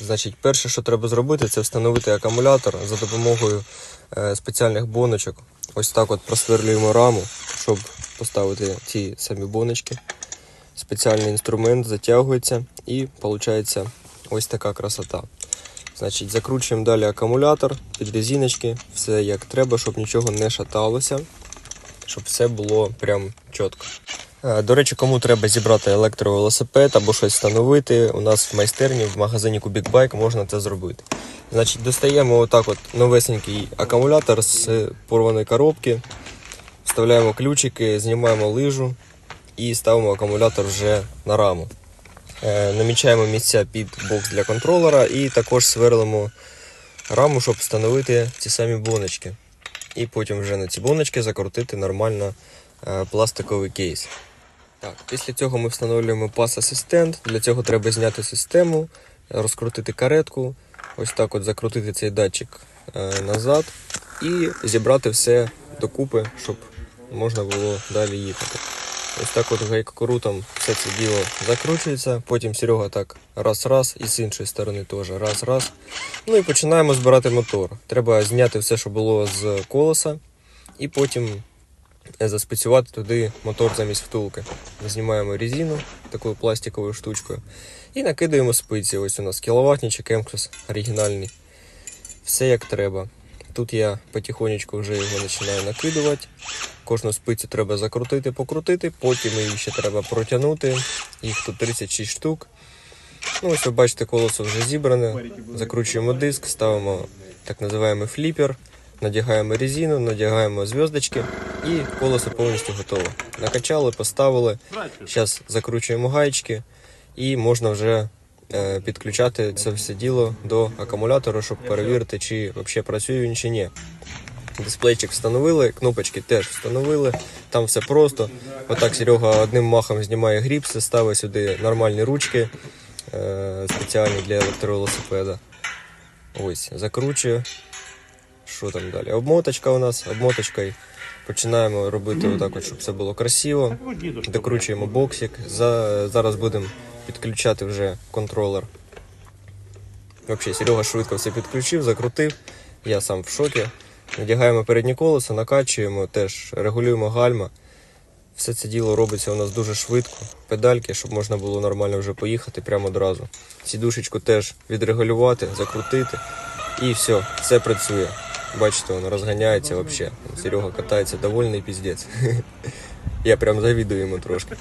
Значить, перше, що треба зробити, це встановити акумулятор за допомогою е, спеціальних боночок. Ось так от просверлюємо раму, щоб поставити ці самі боночки. Спеціальний інструмент затягується і виходить ось така красота. Значить, закручуємо далі акумулятор під резиночки, все як треба, щоб нічого не шаталося, щоб все було прям чітко. Е, До речі, кому треба зібрати електровелосипед або щось встановити, у нас в майстерні в магазині Bike можна це зробити. Значить, достаємо отак от новесенький акумулятор з порваної коробки, вставляємо ключики, знімаємо лижу і ставимо акумулятор вже на раму. Е, Намічаємо місця під бокс для контролера і також сверлимо раму, щоб встановити ці самі боночки. І потім вже на ці боночки закрутити нормально пластиковий кейс. Так, після цього ми встановлюємо пас-асистент. Для цього треба зняти систему, розкрутити каретку, ось так от закрутити цей датчик е, назад і зібрати все докупи, щоб можна було далі їхати. Ось так от гайкокрутом все це діло закручується, потім Серега так раз-раз і з іншої сторони теж раз-раз. Ну і починаємо збирати мотор. Треба зняти все, що було з колеса, і потім заспецювати туди мотор замість втулки. Знімаємо резину такою пластиковою штучкою і накидаємо спиці. Ось у нас кіловатничок Емкрос оригінальний. Все як треба. Тут я потихонечку вже його починаю накидувати. Кожну спицю треба закрутити, покрутити, потім її ще треба протягнути. Їх тут 36 штук. Ну, ось ви бачите, колесо вже зібране. Закручуємо диск, ставимо так називаємо фліпер, надягаємо резину, надягаємо зв'язочки і колесо повністю готове. Накачали, поставили. Зараз закручуємо гаєчки і можна вже е, підключати це все діло до акумулятора, щоб перевірити, чи взагалі працює він чи ні. Дисплейчик встановили, кнопочки теж встановили. Там все просто. Отак Серега одним махом знімає гріпси, ставить сюди нормальні ручки е, спеціальні для електровелосипеда. Ось, закручує. Що там далі? Обмоточка у нас. Обмоточкою починаємо робити отак, от, щоб все було красиво. Докручуємо боксик. За, зараз будемо підключати вже контролер. Взагалі, Серега швидко все підключив, закрутив. Я сам в шокі. Надягаємо переднє колесо, накачуємо, теж регулюємо гальма. Все це діло робиться у нас дуже швидко. Педальки, щоб можна було нормально вже поїхати прямо одразу. Сідушечку теж відрегулювати, закрутити. І все, все працює. Бачите, он розганяється вообще. Серега катається довольний піздець. Я прям завідую йому трошки.